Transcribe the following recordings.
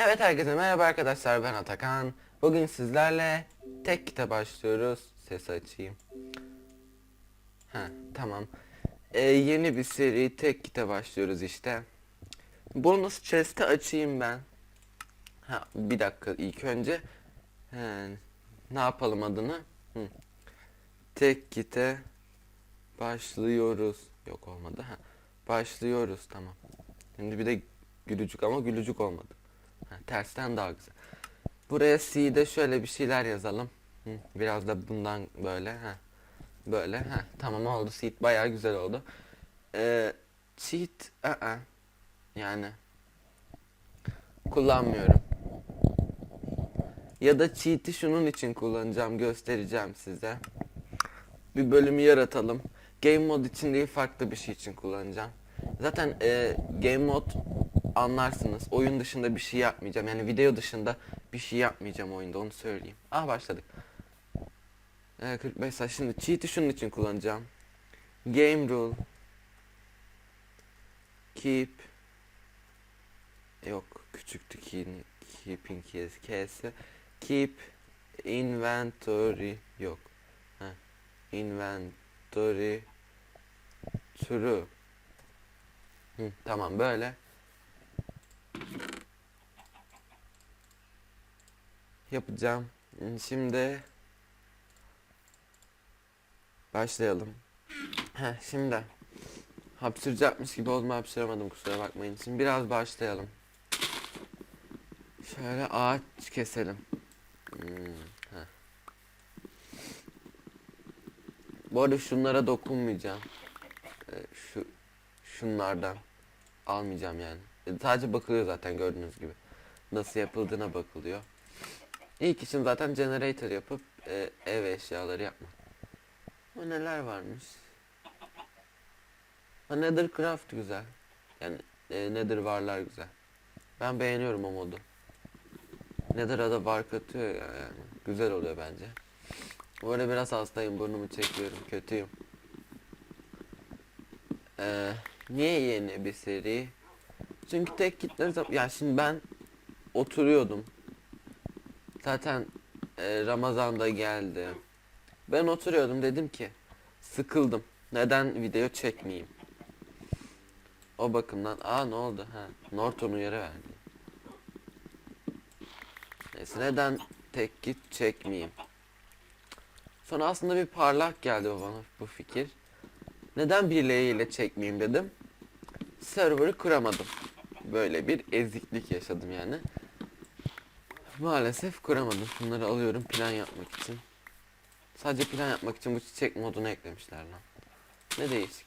Evet herkese merhaba arkadaşlar ben Atakan. Bugün sizlerle tek kitap başlıyoruz. Ses açayım. Ha tamam. Ee, yeni bir seri tek kitap başlıyoruz işte. Bonus chest'i açayım ben. Ha bir dakika ilk önce. He, ne yapalım adını? Hı. Tek kite başlıyoruz. Yok olmadı. Ha. Başlıyoruz tamam. Şimdi bir de gülücük ama gülücük olmadı. Ha, tersten daha güzel. Buraya C'de şöyle bir şeyler yazalım. Biraz da bundan böyle. Ha. Böyle. Ha, tamam oldu. Seed bayağı güzel oldu. Ee, cheat ı yani kullanmıyorum. Ya da cheat'i şunun için kullanacağım, göstereceğim size. Bir bölümü yaratalım. Game mod için değil farklı bir şey için kullanacağım. Zaten e, game mod anlarsınız. Oyun dışında bir şey yapmayacağım. Yani video dışında bir şey yapmayacağım oyunda onu söyleyeyim. Ah başladık. E, 45 saat. Şimdi cheat'i şunun için kullanacağım. Game rule. Keep. Yok küçüktü ki keeping kes kese. Keep inventory yok. Ha. Inventory true. Hı, tamam böyle. Yapacağım. Şimdi başlayalım. Heh, şimdi hapşıracakmış gibi olma hapşıramadım kusura bakmayın. Şimdi biraz başlayalım. Şöyle ağaç keselim. Hmm. Bu arada şunlara dokunmayacağım. Ee, şu şunlardan almayacağım yani. Sadece bakılıyor zaten gördüğünüz gibi. Nasıl yapıldığına bakılıyor. İlk işim zaten generator yapıp e, ev eşyaları yapmak. Bu neler varmış? Ha, Nethercraft güzel. Yani e, Nether varlar güzel. Ben beğeniyorum o modu. Nether'a da var katıyor ya yani. Güzel oluyor bence. Bu biraz hastayım burnumu çekiyorum kötüyüm. Ee, niye yeni bir seri? Çünkü tek kitleri ya şimdi ben oturuyordum. Zaten e, Ramazan da geldi. Ben oturuyordum dedim ki sıkıldım. Neden video çekmeyeyim? O bakımdan aa ne oldu ha Norton uyarı verdi. Neyse neden tek git çekmeyeyim? Sonra aslında bir parlak geldi bana bu fikir. Neden birliğiyle çekmeyeyim dedim. Server'ı kuramadım. Böyle bir eziklik yaşadım yani. Maalesef kuramadım. Bunları alıyorum plan yapmak için. Sadece plan yapmak için bu çiçek modunu eklemişler lan. Ne değişik.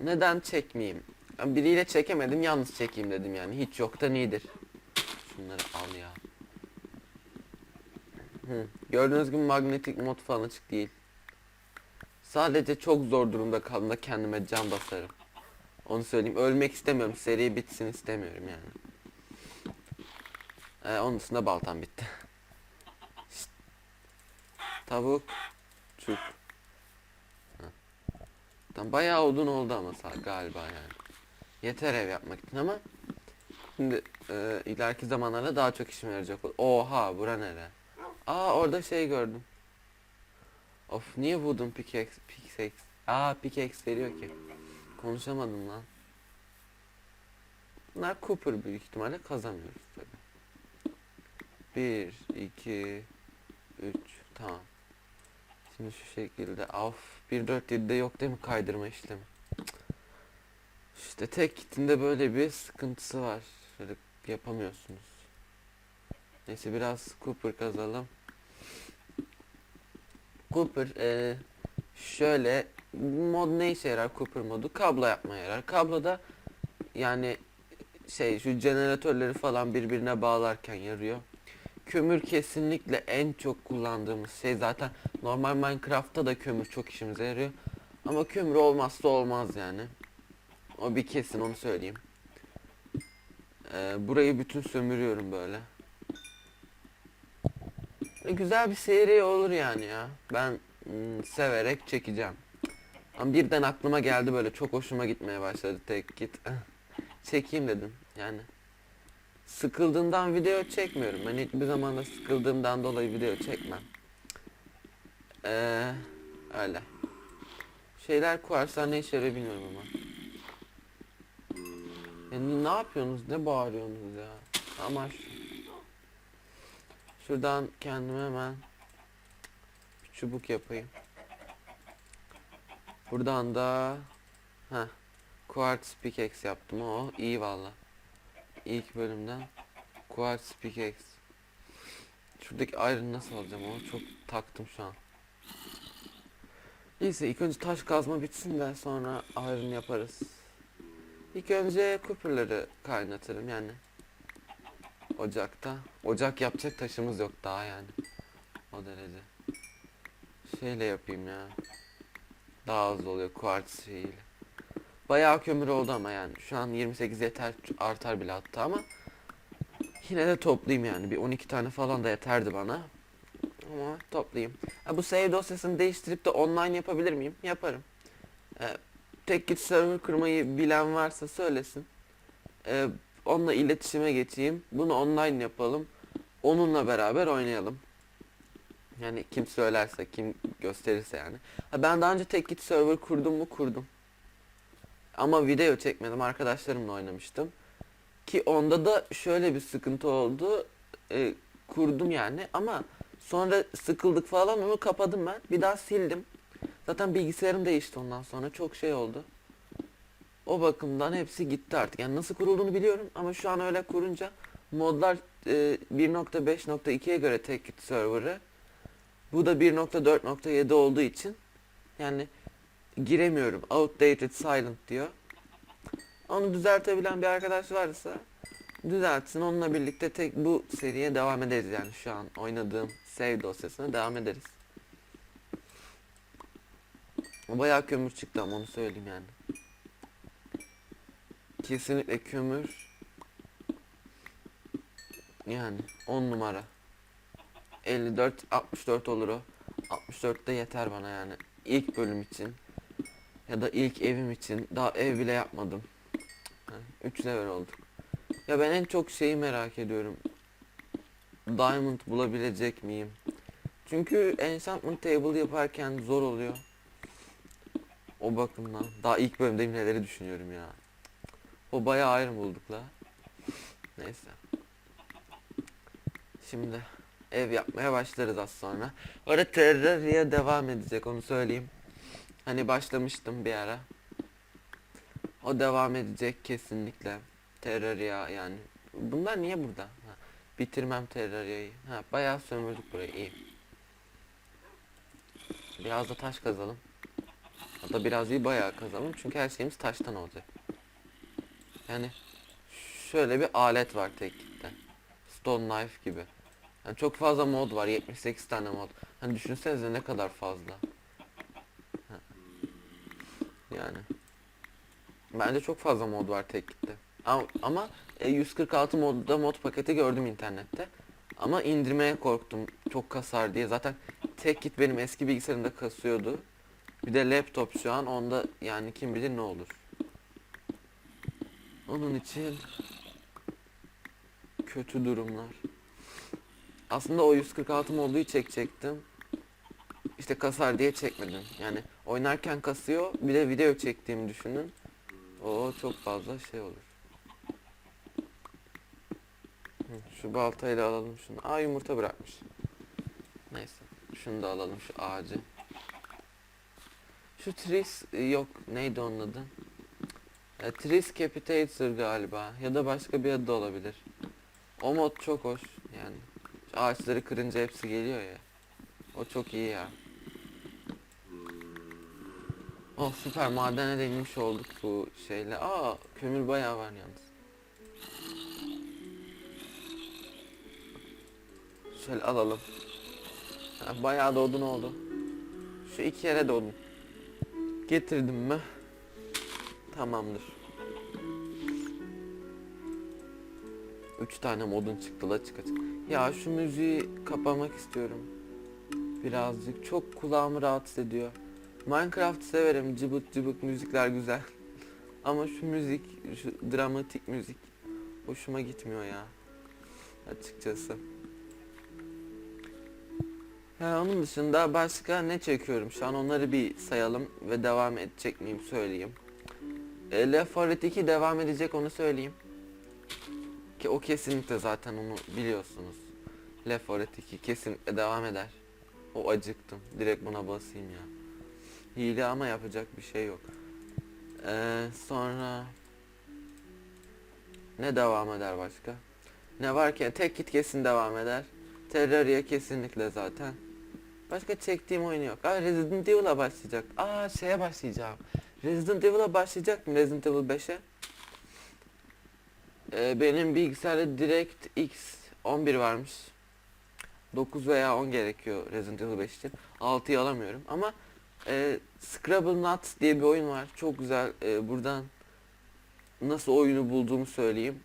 Neden çekmeyeyim? Ben biriyle çekemedim yalnız çekeyim dedim yani. Hiç yoktan iyidir. Şunları al ya. Hı. Gördüğünüz gibi magnetik mod falan açık değil. Sadece çok zor durumda kaldığımda kendime can basarım. Onu söyleyeyim. Ölmek istemiyorum. Seri bitsin istemiyorum yani. Ee, onun dışında baltam bitti. Tavuk. Çuk. Tam bayağı odun oldu ama galiba yani. Yeter ev yapmak için ama şimdi e, ileriki zamanlarda daha çok işime yarayacak. Oha bura nere? Aa orada şey gördüm. Of niye wooden pickaxe pickaxe? Aa pickaxe veriyor ki. Konuşamadım lan. Bunlar Cooper büyük ihtimalle kazanıyoruz tabi. 1 2 3 tamam. Şimdi şu şekilde of 1.4.7'de yok değil mi kaydırma işlemi? İşte tek kitinde böyle bir sıkıntısı var. Şöyle yapamıyorsunuz. Neyse biraz Cooper kazalım. Cooper e, şöyle mod ne işe yarar Cooper modu? Kablo yapmaya yarar. Kabloda yani şey şu jeneratörleri falan birbirine bağlarken yarıyor. Kömür kesinlikle en çok kullandığımız şey zaten normal Minecraft'ta da kömür çok işimize yarıyor. Ama kömür olmazsa olmaz yani. O bir kesin onu söyleyeyim. Ee, burayı bütün sömürüyorum böyle. E, Güzel bir seri olur yani ya. Ben mm, severek çekeceğim. Ama birden aklıma geldi böyle çok hoşuma gitmeye başladı tek git. çekeyim dedim yani. Sıkıldığımdan video çekmiyorum. Ben hiçbir zaman da sıkıldığımdan dolayı video çekmem. Ee, öyle. Şeyler koyarsan ne işe yarıyor bilmiyorum ama. Yani ne yapıyorsunuz? Ne bağırıyorsunuz ya? Ama şu- şuradan kendime hemen bir çubuk yapayım. Buradan da ha Quartz pickaxe yaptım o iyi valla. İlk bölümden Quartz pickaxe. Şuradaki iron nasıl alacağım onu çok taktım şu an. Neyse ilk önce taş kazma bitsin de sonra iron yaparız. İlk önce copper'ları kaynatırım yani. Ocakta. Ocak yapacak taşımız yok daha yani. O derece. Şeyle yapayım ya. Daha hızlı oluyor kuartz şeyiyle. Bayağı kömür oldu ama yani. Şu an 28 yeter artar bile hatta ama yine de toplayayım yani. Bir 12 tane falan da yeterdi bana. Ama toplayayım. Ha, bu save dosyasını değiştirip de online yapabilir miyim? Yaparım. Ee, tek git server kurmayı bilen varsa söylesin. Ee, onunla iletişime geçeyim. Bunu online yapalım. Onunla beraber oynayalım. Yani kim söylerse, kim gösterirse yani. Ha, ben daha önce tek git server kurdum mu kurdum. Ama video çekmedim. Arkadaşlarımla oynamıştım. Ki onda da şöyle bir sıkıntı oldu. Ee, kurdum yani ama sonra sıkıldık falan onu kapadım ben. Bir daha sildim. Zaten bilgisayarım değişti ondan sonra. Çok şey oldu. O bakımdan hepsi gitti artık. Yani nasıl kurulduğunu biliyorum ama şu an öyle kurunca modlar e, 1.5.2'ye göre tek server'ı. Bu da 1.4.7 olduğu için yani giremiyorum. Outdated silent diyor. Onu düzeltebilen bir arkadaş varsa düzeltsin. Onunla birlikte tek bu seriye devam ederiz yani şu an oynadığım save dosyasına devam ederiz. Bayağı kömür çıktı ama onu söyleyeyim yani. Kesinlikle kömür. Yani 10 numara. 54 64 olur o. 64 de yeter bana yani. İlk bölüm için ya da ilk evim için daha ev bile yapmadım. 3 level olduk. Ya ben en çok şeyi merak ediyorum. Diamond bulabilecek miyim? Çünkü enchantment table yaparken zor oluyor. O bakımdan. Daha ilk bölümde neleri düşünüyorum ya. O bayağı ayrı bulduk la. Neyse. Şimdi ev yapmaya başlarız az sonra. Orada Terraria devam edecek onu söyleyeyim. Hani başlamıştım bir ara. O devam edecek kesinlikle. Terraria yani. Bunlar niye burada? Ha, bitirmem Terraria'yı. Ha, bayağı sömürdük burayı iyi. Biraz da taş kazalım. Hatta biraz iyi bayağı kazalım çünkü her şeyimiz taştan olacak. Yani şöyle bir alet var teknikte. Stone knife gibi. Yani çok fazla mod var. 78 tane mod. Hani düşünsenize ne kadar fazla. Yani. Bence çok fazla mod var teknikte. Ama, ama e, 146 modda mod paketi gördüm internette. Ama indirmeye korktum. Çok kasar diye. Zaten tek kit benim eski bilgisayarımda kasıyordu. Bir de laptop şu an onda yani kim bilir ne olur. Onun için kötü durumlar. Aslında o 146 moduyu çekecektim. İşte kasar diye çekmedim. Yani oynarken kasıyor. Bir de video çektiğimi düşünün. O çok fazla şey olur. Şu baltayla alalım şunu. Aa yumurta bırakmış. Neyse. Şunu da alalım şu ağacı. Şu Tris e, yok neydi onun adı? E, Tris Capitator galiba ya da başka bir adı da olabilir. O mod çok hoş yani. Şu ağaçları kırınca hepsi geliyor ya. O çok iyi ya. Oh süper madene de olduk bu şeyle. Aa kömür bayağı var yalnız. Şöyle alalım. Ha, bayağı da odun oldu. Şu iki yere de odun. Getirdim mi? Tamamdır. Üç tane modun çıktı la çık açık. Ya şu müziği kapamak istiyorum. Birazcık çok kulağımı rahatsız ediyor. Minecraft severim cıbık cıbık müzikler güzel. Ama şu müzik, şu dramatik müzik hoşuma gitmiyor ya. Açıkçası. Ha, onun dışında başka ne çekiyorum şu an onları bir sayalım ve devam edecek miyim söyleyeyim. E, Left 4 Dead 2 devam edecek onu söyleyeyim. Ki o kesinlikle zaten onu biliyorsunuz. Left 4 Dead 2 kesinlikle devam eder. O acıktım. Direkt buna basayım ya. Hile ama yapacak bir şey yok. Ee, sonra ne devam eder başka? Ne var ki? Tek git kesin devam eder. Terraria kesinlikle zaten. Başka çektiğim oyun yok. Aa Resident Evil'a başlayacak. Aa şeye başlayacağım. Resident Evil'a başlayacak mı? Resident Evil 5'e. Ee, benim bilgisayarda DirectX 11 varmış. 9 veya 10 gerekiyor Resident Evil 5 için. 6'yı alamıyorum ama e, Scrabble Nuts diye bir oyun var. Çok güzel. E, buradan nasıl oyunu bulduğumu söyleyeyim.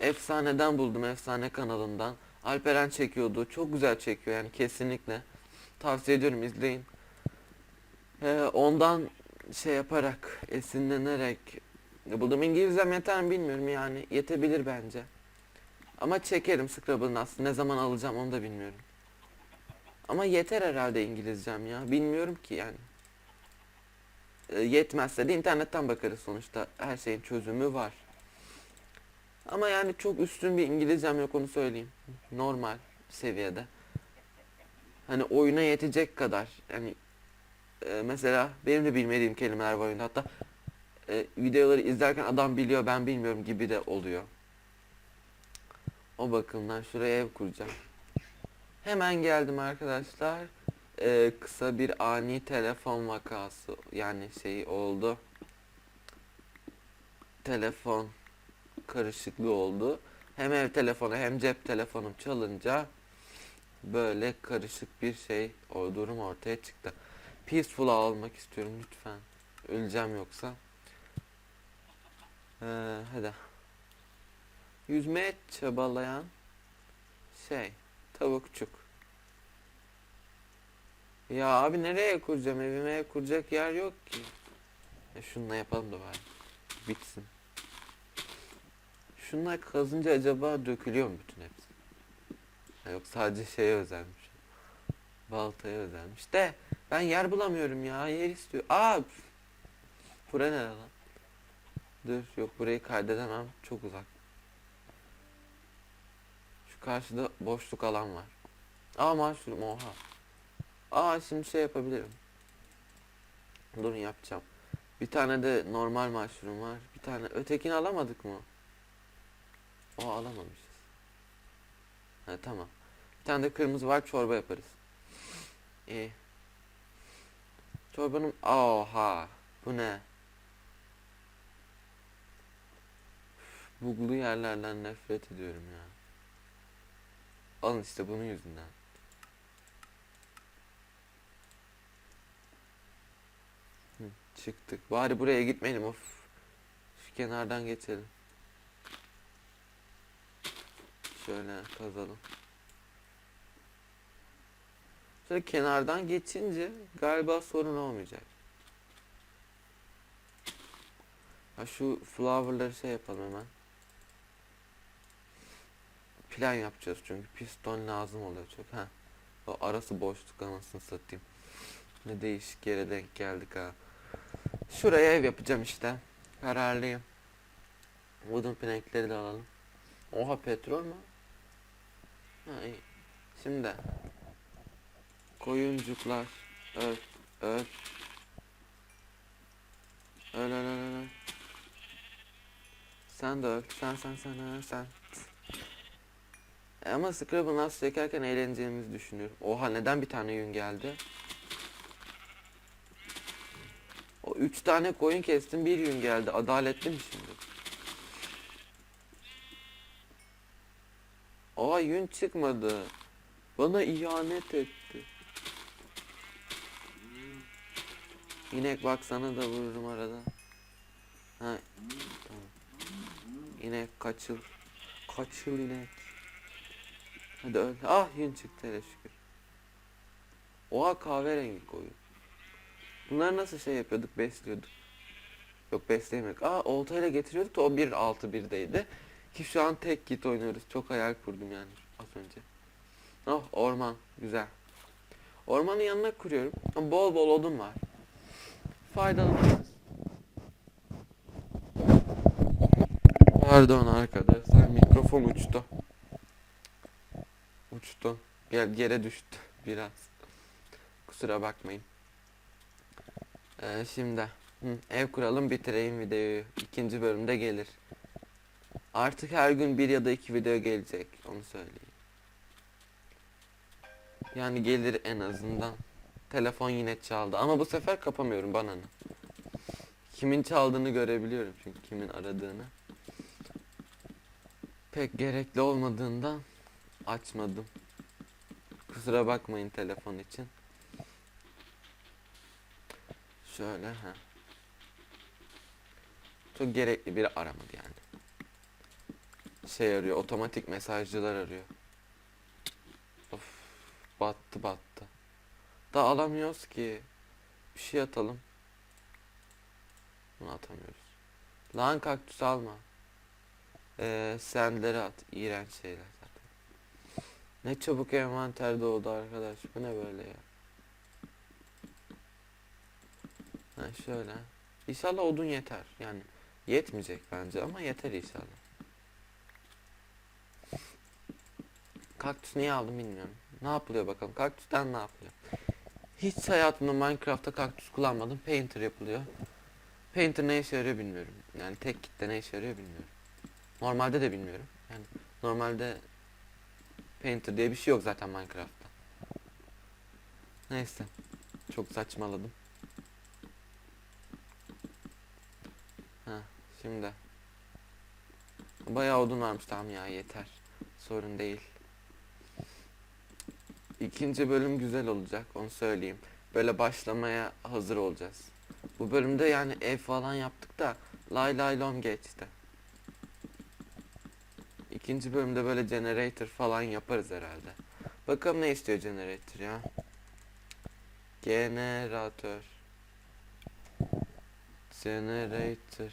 Efsaneden buldum. Efsane kanalından. Alperen çekiyordu. Çok güzel çekiyor yani kesinlikle. Tavsiye ediyorum izleyin. E, ondan şey yaparak, esinlenerek buldum. İngilizcem yeter mi bilmiyorum yani. Yetebilir bence. Ama çekerim Scrabble Nuts'ı. Ne zaman alacağım onu da bilmiyorum. Ama yeter herhalde İngilizcem ya. Bilmiyorum ki yani. E, yetmezse de internetten bakarız sonuçta. Her şeyin çözümü var. Ama yani çok üstün bir İngilizcem yok onu söyleyeyim. Normal seviyede. Hani oyuna yetecek kadar. Yani e, mesela benim de bilmediğim kelimeler var oyunda. Hatta e, videoları izlerken adam biliyor ben bilmiyorum gibi de oluyor. O bakımdan şuraya ev kuracağım. Hemen geldim arkadaşlar. Ee, kısa bir ani telefon vakası yani şey oldu. Telefon karışıklığı oldu. Hem ev telefonu hem cep telefonum çalınca böyle karışık bir şey o durum ortaya çıktı. Peaceful almak istiyorum lütfen. Öleceğim yoksa. Ee, hadi. Yüzmeye çabalayan şey tavukçuk. Ya abi nereye kuracağım? Evime ev kuracak yer yok ki. Ya şununla yapalım da bari. Bitsin. Şunlar kazınca acaba dökülüyor mu bütün hepsi? Ha, yok sadece şeye özelmiş. Baltaya özelmiş de ben yer bulamıyorum ya. Yer istiyor. Aa! Bura ne lan? Dur yok burayı kaydedemem. Çok uzak. Şu karşıda boşluk alan var. Aa mushroom oha. Aa şimdi şey yapabilirim. Durun yapacağım. Bir tane de normal mushroom var. Bir tane ötekini alamadık mı? O alamamışız. Ha tamam. Bir tane de kırmızı var çorba yaparız. İyi. Çorbanın oha bu ne? Buglu yerlerden nefret ediyorum ya. Alın işte bunun yüzünden. Hı, çıktık. Bari buraya gitmeyelim of. Şu kenardan geçelim. Şöyle kazalım. Şöyle kenardan geçince galiba sorun olmayacak. Ha şu flowerları şey yapalım hemen. Plan yapacağız çünkü piston lazım oluyor çok. Ha. O arası boşluk anasını satayım. Ne değişik yere denk geldik ha. Şuraya ev yapacağım işte. Kararlıyım. Wooden plankleri de alalım. Oha petrol mü? Ha iyi. Şimdi. Koyuncuklar. Öl. Öl. Öl öl öl öl. Sen de öl. Sen sen sen öl sen. E Ama Scrabble nasıl çekerken eğleneceğimizi düşünüyorum. Oha neden bir tane yün geldi? O üç tane koyun kestim bir yün geldi. Adaletli mi şimdi? Aa yün çıkmadı. Bana ihanet etti. İnek bak sana da vururum arada. Ha tamam. İnek kaçıl. Kaçıl inek. Hadi öl. Ah yün çıktı hele şükür. Oha kahverengi koyun. Bunları nasıl şey yapıyorduk besliyorduk. Yok besleyemedik. Aa oltayla getiriyorduk da o 1.6.1'deydi. Ki şu an tek git oynuyoruz. Çok hayal kurdum yani az önce. Oh orman güzel. Ormanın yanına kuruyorum. Bol bol odun var. Faydalanırız. Pardon arkadaşlar mikrofon uçtu. Uçtu. Gel yere düştü biraz. Kusura bakmayın. Ee, şimdi hı, ev kuralım bitireyim videoyu. İkinci bölümde gelir. Artık her gün bir ya da iki video gelecek. Onu söyleyeyim. Yani gelir en azından. Telefon yine çaldı ama bu sefer kapamıyorum bana ne. Kimin çaldığını görebiliyorum çünkü kimin aradığını. Pek gerekli olmadığından açmadım. Kusura bakmayın telefon için. Şöyle ha. Çok gerekli biri aramadı yani. Şey arıyor, otomatik mesajcılar arıyor. Of, battı battı. Da alamıyoruz ki. Bir şey atalım. Bunu atamıyoruz. Lan kaktüs alma. Ee, sendleri at. İğrenç şeyler zaten. Ne çabuk envanter doğdu arkadaş. Bu ne böyle ya? Ha şöyle. İnşallah odun yeter. Yani yetmeyecek bence ama yeter inşallah. Kaktüs niye aldım bilmiyorum. Ne yapılıyor bakalım. Kaktüsten ne yapılıyor? Hiç hayatımda Minecraft'ta kaktüs kullanmadım. Painter yapılıyor. Painter ne işe yarıyor bilmiyorum. Yani tek kitle ne işe yarıyor bilmiyorum. Normalde de bilmiyorum. Yani normalde Painter diye bir şey yok zaten Minecraft'ta. Neyse. Çok saçmaladım. Ha, şimdi. Bayağı odun varmış tamam ya yeter. Sorun değil. İkinci bölüm güzel olacak onu söyleyeyim. Böyle başlamaya hazır olacağız. Bu bölümde yani ev falan yaptık da lay lay lom geçti. İkinci bölümde böyle generator falan yaparız herhalde. Bakalım ne istiyor generator ya. Generatör. Generator.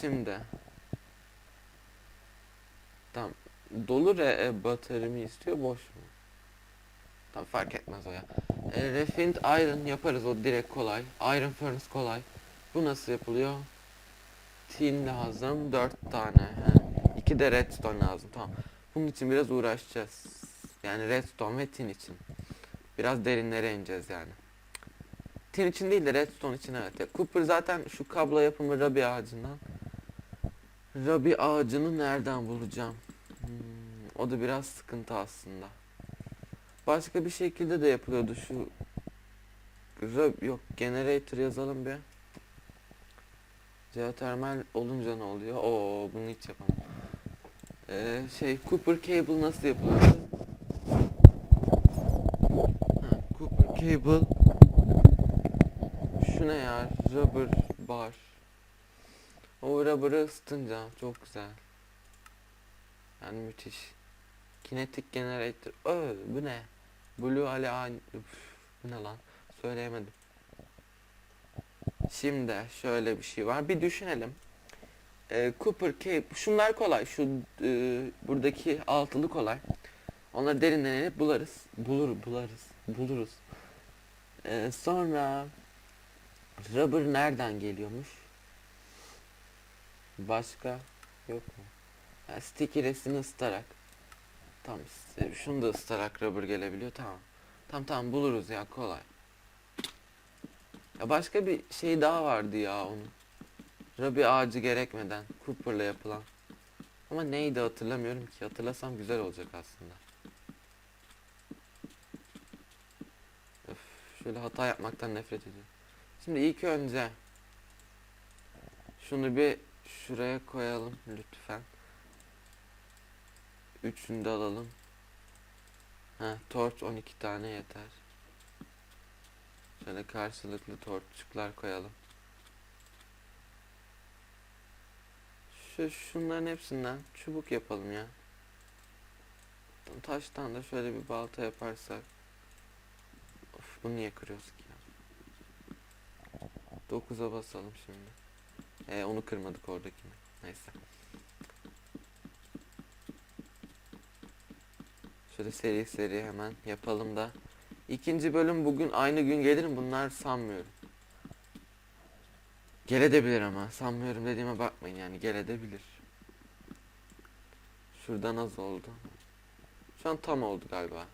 Şimdi. Tamam. Dolu re e, istiyor boş mu? Tamam fark etmez o ya. E, refined iron yaparız o direkt kolay. Iron furnace kolay. Bu nasıl yapılıyor? Tin lazım 4 tane. He. 2 de redstone lazım tamam. Bunun için biraz uğraşacağız. Yani redstone ve tin için. Biraz derinlere ineceğiz yani. Tin için değil de redstone için evet. Ya, Cooper zaten şu kablo yapımı Rabi ağacından. Rabi ağacını nereden bulacağım? Hmm, o da biraz sıkıntı aslında. Başka bir şekilde de yapılıyordu şu Rab yok generator yazalım bir. Jeotermal olunca ne oluyor? Oo bunu hiç yapamam. Ee, şey Cooper cable nasıl yapılıyor? Cooper cable şu ne ya? Rubber bar. O rubber'ı ısıtınca çok güzel. Yani müthiş. Kinetic generator. Ö, bu ne? Blue ala bu ne lan? Söyleyemedim. Şimdi şöyle bir şey var. Bir düşünelim. Ee, Cooper Cape. Şunlar kolay. Şu e, buradaki altılı kolay. Onları derinden inip bularız. Bulur, bularız. Buluruz. Ee, sonra rubber nereden geliyormuş? Başka yok mu? Yani sticky resini ısıtarak. İşte şunu da ısıtarak rubber gelebiliyor tamam. Tamam tamam buluruz ya kolay. Ya başka bir şey daha vardı ya onun. Rabi ağacı gerekmeden Cooper'la yapılan. Ama neydi hatırlamıyorum ki. Hatırlasam güzel olacak aslında. Öf, şöyle hata yapmaktan nefret ediyorum. Şimdi ilk önce şunu bir şuraya koyalım lütfen. Üçünü de alalım. Ha, torch 12 tane yeter. Şöyle karşılıklı torçluklar koyalım. Şu şunların hepsinden çubuk yapalım ya. Taştan da şöyle bir balta yaparsak. Of bunu niye kırıyoruz ki ya? 9'a basalım şimdi. E, onu kırmadık oradakini. Neyse. Şöyle seri seri hemen yapalım da. İkinci bölüm bugün aynı gün gelir mi? Bunlar sanmıyorum. Gelebilir ama sanmıyorum dediğime bakmayın yani gelebilir. Şuradan az oldu. Şu an tam oldu galiba.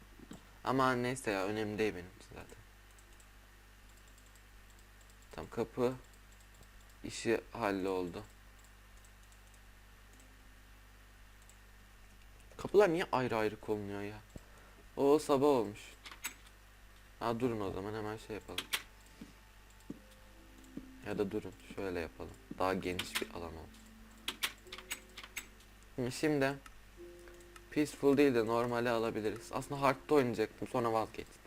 Ama neyse ya önemli değil benim zaten. Tam kapı işi halloldu. Kapılar niye ayrı ayrı konuluyor ya? O sabah olmuş. Ha durun o zaman hemen şey yapalım. Ya da durun şöyle yapalım. Daha geniş bir alan olsun. Şimdi Peaceful değil de normale alabiliriz. Aslında hard'da oynayacaktım sonra vazgeçtim.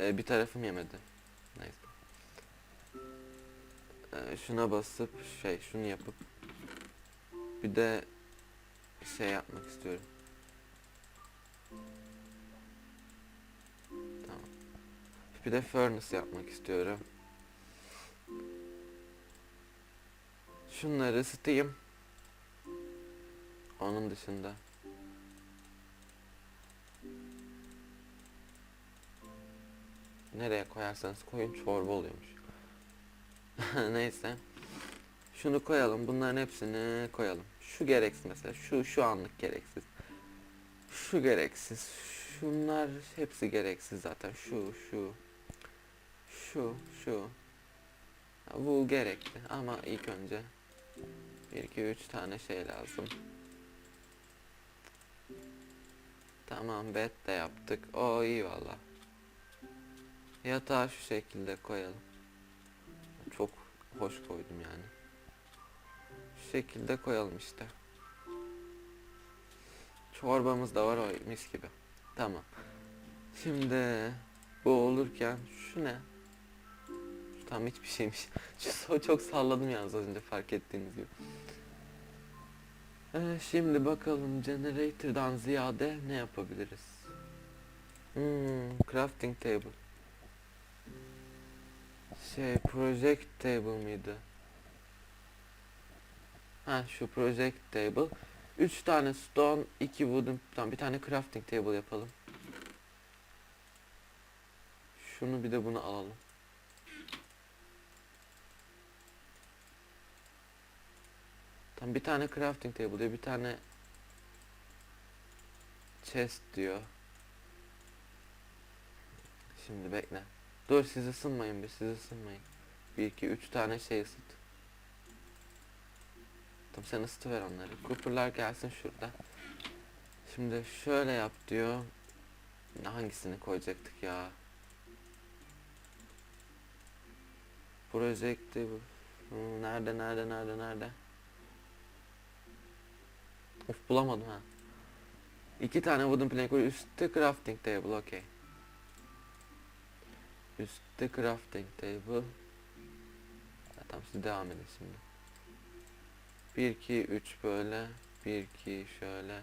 Ee, bir tarafım yemedi. Şuna basıp şey şunu yapıp bir de şey yapmak istiyorum. Tamam. Bir de furnace yapmak istiyorum. Şunları ısıtayım. Onun dışında. Nereye koyarsanız koyun çorba oluyormuş. Neyse. Şunu koyalım. Bunların hepsini koyalım. Şu gereksiz mesela. Şu şu anlık gereksiz. Şu gereksiz. Şunlar hepsi gereksiz zaten. Şu şu. Şu şu. Bu gerekli ama ilk önce 1 2 3 tane şey lazım. Tamam bed de yaptık. O iyi valla. Yatağı şu şekilde koyalım. Hoş koydum yani. Şu şekilde koyalım işte. Çorbamız da var o mis gibi. Tamam. Şimdi bu olurken şu ne? Şu tam hiçbir şeymiş. Şu çok salladım yalnız az önce fark ettiğiniz gibi. Ee, şimdi bakalım generator'dan ziyade ne yapabiliriz? Hmm, crafting table. Şey, project table mıydı? Ha şu project table. 3 tane stone, 2 wooden, tamam bir tane crafting table yapalım. Şunu bir de bunu alalım. Tam bir tane crafting table diyor, bir tane chest diyor. Şimdi bekle. Dur siz ısınmayın bir siz ısınmayın. 1 2 3 tane şey ısıt. Tamam sen ısıtıver onları. Cooper'lar gelsin şurada. Şimdi şöyle yap diyor. Hangisini koyacaktık ya? Projekti bu. Hmm, Nerede nerede nerede nerede? Of bulamadım ha. İki tane wooden plank koy. Üstte crafting table okey. Üstte crafting table. Ya, tamam siz devam edin şimdi. 1 2 3 böyle. 1 2 şöyle.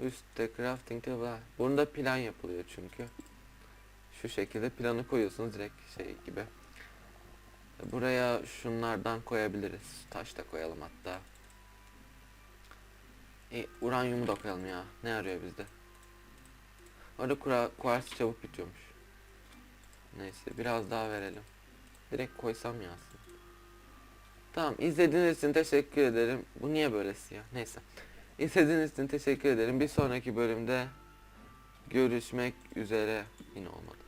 Üstte crafting table. ha. Bunda plan yapılıyor çünkü. Şu şekilde planı koyuyorsunuz direkt şey gibi. Buraya şunlardan koyabiliriz. Taş da koyalım hatta. E, uranyumu da koyalım ya. Ne arıyor bizde? Orada kura, kuartz çabuk bitiyormuş. Neyse biraz daha verelim. Direkt koysam ya aslında. Tamam izlediğiniz için teşekkür ederim. Bu niye böyle siyah? Neyse. İzlediğiniz için teşekkür ederim. Bir sonraki bölümde görüşmek üzere. Yine olmadı.